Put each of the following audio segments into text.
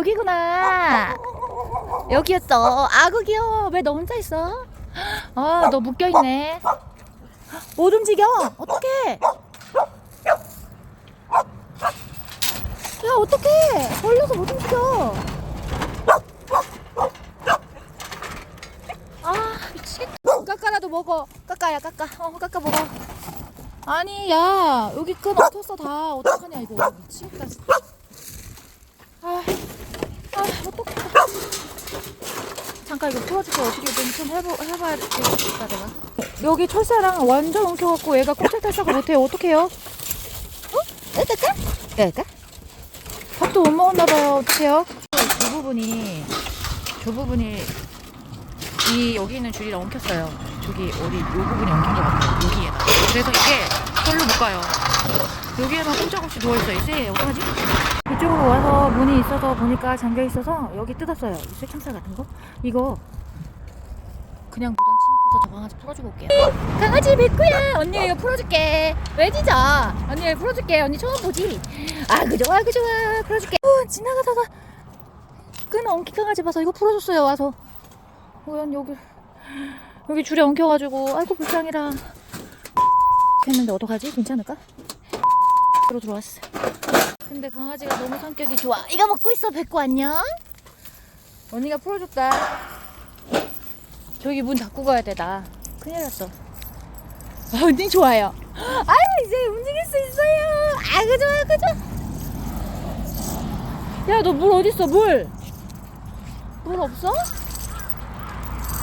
여기구나. 여기였어. 아구 귀여워. 왜 너 혼자 있어? 아, 너 묶여 있네. 못 움직여. 어떡해? 야, 어떡해? 걸려서 못 움직여. 아, 미치겠다. 까까라도 먹어. 까까야, 까까. 어, 까까 먹어. 아니, 야, 여기 끈 엉켰어, 다. 어떡하냐, 이거. 미치겠다, 아, 어떡해. 잠깐 이거 풀어줄게. 어떻게든 좀 해보, 해봐야 되겠다, 내가. 여기 철사랑 완전 엉켜갖고 얘가 꼼짝달싹을 못해요. 어떡해요? 어? 까까? 까까? 밥도 못 먹었나봐요. 어떡해요? 이 부분이, 저 부분이, 이, 여기 있는 줄이 엉켰어요. 저기, 어디, 이 부분이 엉킨 것 같아요. 여기에다. 그래서 이게 절로 못 가요. 여기에만 꼼짝없이 누워있어요. 이제 어떡하지? 이쪽으로 와서 문이 있어서 보니까 잠겨 있어서 여기 뜯었어요. 이 쇠창살 같은 거. 이거 그냥 무단 침입해서 저 강아지 풀어주고 올게요. 강아지 백구야. 언니 이거 풀어줄게. 왜 짖어? 언니 이거 풀어줄게. 언니 처음 보지? 아 그 좋아 그 좋아 풀어줄게. 어, 지나가다가 끈 엉킨 강아지 봐서 이거 풀어줬어요. 와서. 오연 여기 여기 줄에 엉켜가지고 아이고 불쌍해라. 했는데 어떡하지? 괜찮을까? 들어 들어왔어. 근데 강아지가 너무 성격이 좋아. 이거 먹고 있어, 백구 안녕. 언니가 풀어줬다. 저기 문 닫고 가야 돼, 나. 큰일 났어. 아, 언니 좋아요. 아유, 이제 움직일 수 있어요. 아그 좋아, 그 좋아. 야, 너 물 어딨어, 물? 물 없어?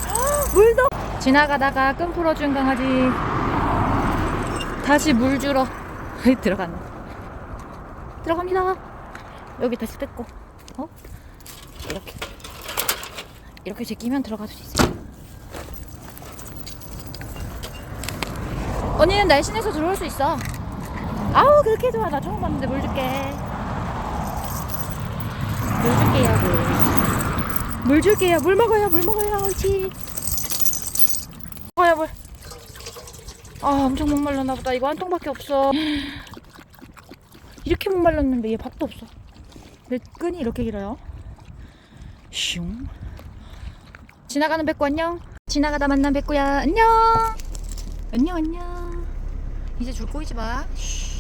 헉, 물도. 지나가다가 끈 풀어준 강아지. 다시 물 주러 들어갔네. 들어갑니다. 여기 다시 뜯고, 어? 이렇게. 이렇게 제끼면 들어갈 수 있어요. 언니는 날씬해서 들어올 수 있어. 아우, 그렇게 좋아. 나 처음 봤는데 물 줄게. 물 줄게요, 물. 물 줄게요. 물 먹어요, 물 먹어요. 옳지. 먹어요, 물. 아, 엄청 목말랐나 보다. 이거 한 통밖에 없어. 이렇게 목말랐는데 얘 밥도 없어. 내 끈이 이렇게 길어요. 슝. 지나가는 백구 안녕. 지나가다 만난 백구야 안녕. 안녕 안녕. 이제 줄 꼬이지 마. 쉿.